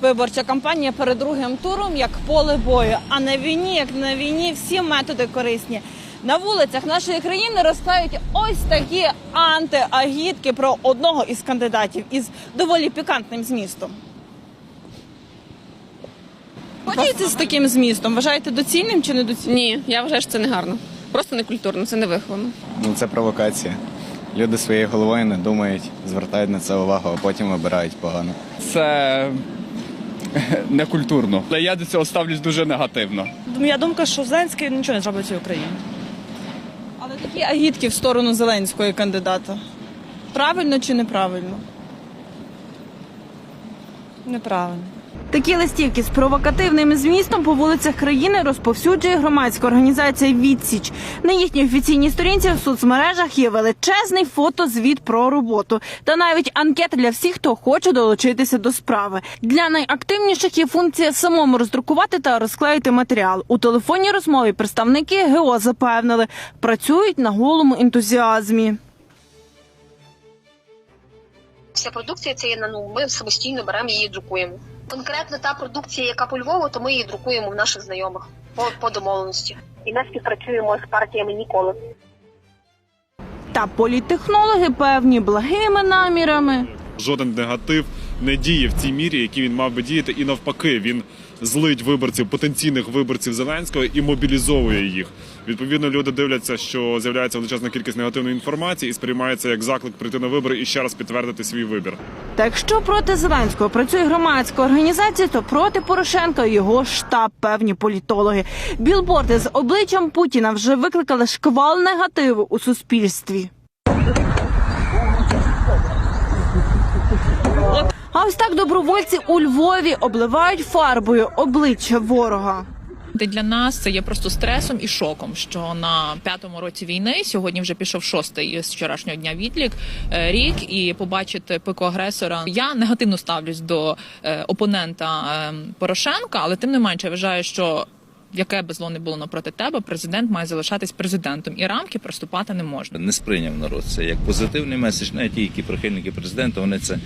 Виборча кампанія перед другим туром як поле бою. А на війні, як на війні, всі методи корисні. На вулицях нашої країни розклають ось такі антиагітки про одного із кандидатів із доволі пікантним змістом. Хочете з таким змістом? Вважаєте доцільним чи недоцільним? Ні, я вважаю, що це не гарно. Просто не культурно, це не виховано. Ну, це провокація. Люди своєю головою не думають, звертають на це увагу, а потім обирають погано. це некультурно. Але я до цього ставлюсь дуже негативно. Моя думка, що Зеленський нічого не зробить в цій Україні. Але такі агітки в сторону Зеленського кандидата. Правильно чи неправильно? Неправильно. Такі листівки з провокативним змістом по вулицях країни розповсюджує громадська організація Відсіч. На їхній офіційній сторінці в соцмережах є величезний фотозвіт про роботу та навіть анкета для всіх, хто хоче долучитися до справи. Для найактивніших є функція самому роздрукувати та розклеїти матеріал. У телефонній розмові представники ГО запевнили, працюють на голому ентузіазмі. Вся продукція це є на ну ми самостійно беремо її друкуємо. Конкретно та продукція, яка по Львову, то ми її друкуємо в наших знайомих по, по домовленості. І ми співпрацюємо з партіями ніколи. Та політтехнологи певні благими намірами. жоден негатив не діє в цій мірі, який він мав би діяти, і навпаки, він злить виборців, потенційних виборців Зеленського і мобілізовує їх. Відповідно, люди дивляться, що з'являється величезна кількість негативної інформації і сприймається як заклик прийти на вибори і ще раз підтвердити свій вибір. Та якщо проти Зеленського працює громадська організація, то проти Порошенка його штаб певні політологи. Білборди з обличчям Путіна вже викликали шквал негативу у суспільстві. А ось так добровольці у Львові обливають фарбою обличчя ворога. Для нас це є просто стресом і шоком, що на п'ятому році війни сьогодні вже пішов шостий з вчорашнього дня відлік е, рік, і побачити пику агресора. Я негативно ставлюсь до е, опонента е, Порошенка, але тим не менше я вважаю, що яке би зло не було напроти тебе, президент має залишатись президентом, і рамки приступати не можна. не сприйняв народ це як позитивний меседж. Навіть ті, які прихильники президента, вони це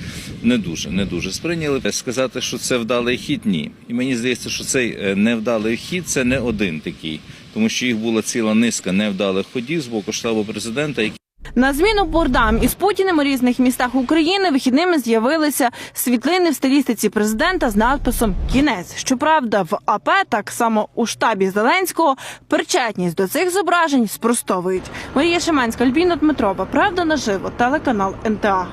не дуже не дуже сприйняли. Сказати, що це вдалий хід, ні. І мені здається, що цей е, невдалий хід це не один такий, тому що їх була ціла низка невдалих ходів з боку штабу президента, які На зміну бордам із Путіним у різних містах України вихідними з'явилися світлини в стилістиці президента з надписом Кінець. Щоправда, в АП так само у штабі Зеленського причетність до цих зображень спростовують. Марія Шиманська, Альбіна Дмитрова. Правда наживо. Телеканал НТА.